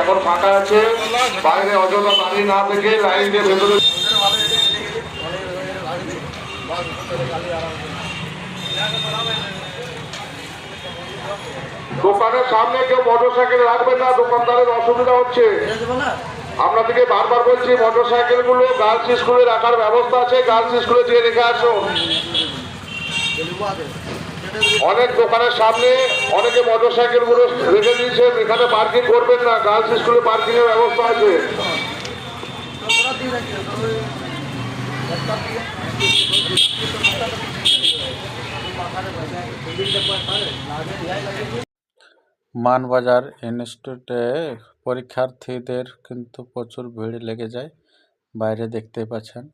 এখন ফাঁকা আছে, বাইরে অযথা না থেকে লাইন দিয়ে দোকানের সামনে কেউ মোটর সাইকেল রাখবেন না, দোকানদারের অসুবিধা হচ্ছে। আপনাদেরকে বারবার বলছি মোটর সাইকেলগুলো গার্লস স্কুলে রাখার ব্যবস্থা আছে গার্লস স্কুলে দিয়ে রেখে আসুন। অনেক দোকানের সামনে অনেকে মোটর সাইকেলগুলো রেখে দিয়েছেন, এখানে পার্কিং করবেন না, গার্লস স্কুলে পার্কিং এর ব্যবস্থা আছে। মানবাজার ইনস্টিটিউটে পরীক্ষার্থীদের কিন্তু প্রচুর ভিড় লেগে যায়, বাইরে দেখতেই পাচ্ছেন।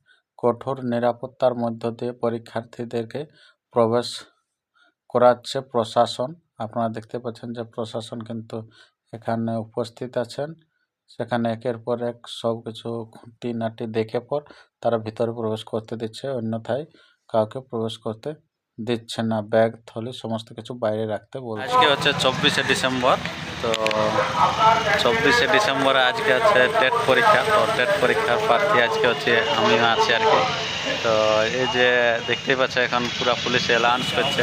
কঠোর নিরাপত্তার মধ্য দিয়ে পরীক্ষার্থীদেরকে প্রবেশ করাচ্ছে প্রশাসন। আপনারা দেখতে পাচ্ছেন যে প্রশাসন কিন্তু এখানে উপস্থিত আছেন। সেখানে একের পর এক সব কিছু খুঁটি নাটি দেখে পর তারা ভিতরে প্রবেশ করতে দিচ্ছে, অন্যথায় কাউকে প্রবেশ করতে দিচ্ছে না। ব্যাগ, থলি, সমস্ত কিছু বাইরে রাখতে বলছে। আজকে হচ্ছে চব্বিশে ডিসেম্বর। তো চব্বিশে ডিসেম্বরে আজকে আছে টেট পরীক্ষা, তো টেট পরীক্ষার প্রার্থী আজকে হচ্ছে আমিও আছি আর কি। তো এই যে দেখতেই পাচ্ছ, এখন পুরা পুলিশ অ্যালাউন্স করছে।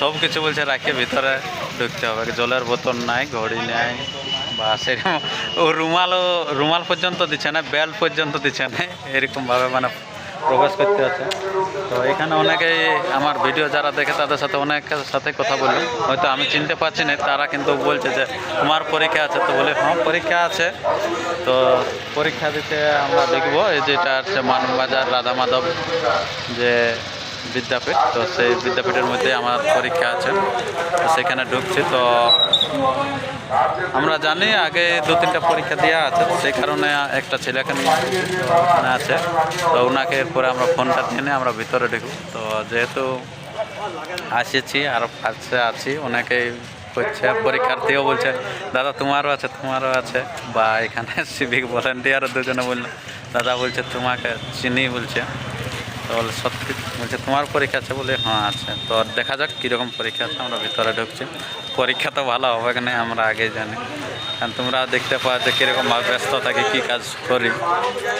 সব কিছু বলছে, রাখে, ভিতরে ঢুকতে হবে। জলের বোতল নাই, ঘড়ি নাই বা সেরকম ও রুমালও, রুমাল পর্যন্ত দিচ্ছে না, বেল্ট পর্যন্ত দিচ্ছে না। এরকমভাবে মানে প্রবেশ করতে হচ্ছে। তো এখানে অনেকেই আমার ভিডিও যারা দেখে তাদের সাথে অনেকের সাথে কথা বলি হয়তো আমি চিনতে পারছি না, তারা কিন্তু বলছে যে তোমার পরীক্ষা আছে, তো বলে হ্যাঁ পরীক্ষা আছে। তো পরীক্ষা দিতে আমরা দেখব, এই যেটা হচ্ছে মানবাজার রাধা মাধব যে বিদ্যাপীঠ, তো সেই বিদ্যাপীঠের মধ্যে আমার পরীক্ষা আছে। সেখানে ঢুকছি, তো আমরা জানি আগে দু তিনটা পরীক্ষা দেওয়া আছে, সেই কারণে একটা ছেলেকে নিয়ে আছে। তো ওনাকে এরপরে আমরা ফোনটা নিয়ে আমরা ভিতরে ঢুকব। তো যেহেতু আসেছি আর পাশে আছি অনেকেই করছে পরীক্ষার্থীও বলছে, দাদা, তোমারও আছে তোমারও আছে। বা এখানে সিভিক ভলেন্টিয়ারও দুজনে বলল, দাদা বলছে তোমাকে চিনি বলছে। তো সত্যি? বলছে, তোমার পরীক্ষা আছে বলে? হ্যাঁ আছে। তো দেখা যাক কীরকম পরীক্ষা আছে, আমরা ভিতরে ঢুকছি। পরীক্ষা তো ভালো হবে কি না আমরা আগেই জানি। কারণ তোমরা দেখতে পাওয়া যে কীরকমভাবে ব্যস্ত থাকি কী কাজ করি।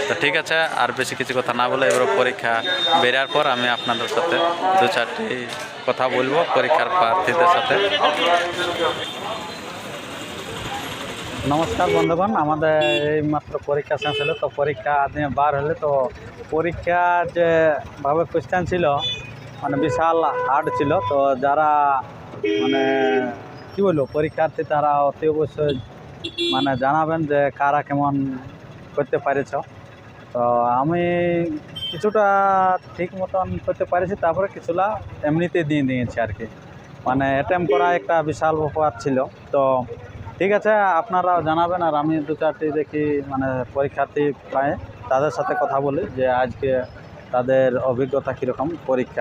তো ঠিক আছে, আর বেশি কিছু কথা না বলে এবার পরীক্ষা বেরার পর আমি আপনাদের সাথে দু চারটি কথা বলব পরীক্ষার প্রার্থীদের সাথে। নমস্কার বন্ধুগণ, আমাদের এই মাত্র পরীক্ষা শেষ হলো, তো পরীক্ষা আদিনে বার হলে তো পরীক্ষা যে ভাবে কোশ্চেন ছিল মানে বিশাল হার্ড ছিল, তো যারা মানে কি বলব? পরীক্ষার্থী তারা অতি অবশ্যই মানে জানাবেন যে কারা কেমন করতে পেরেছ। তো আমি কিছুটা ঠিক মতন করতে পেরেছি, তারপরে কিছুটা এমনিতে দিয়ে দিয়েছি আর কি। মানে অ্যাটেম্প করা একটা বিশাল ব্যাপার ছিল। তো ঠিক আছে, আপনারাও জানাবেন আর আমি দু চারটি দেখি মানে পরীক্ষার্থী পাই তাদের সাথে কথা বলি যে আজকে তাদের অভিজ্ঞতা কীরকম পরীক্ষা।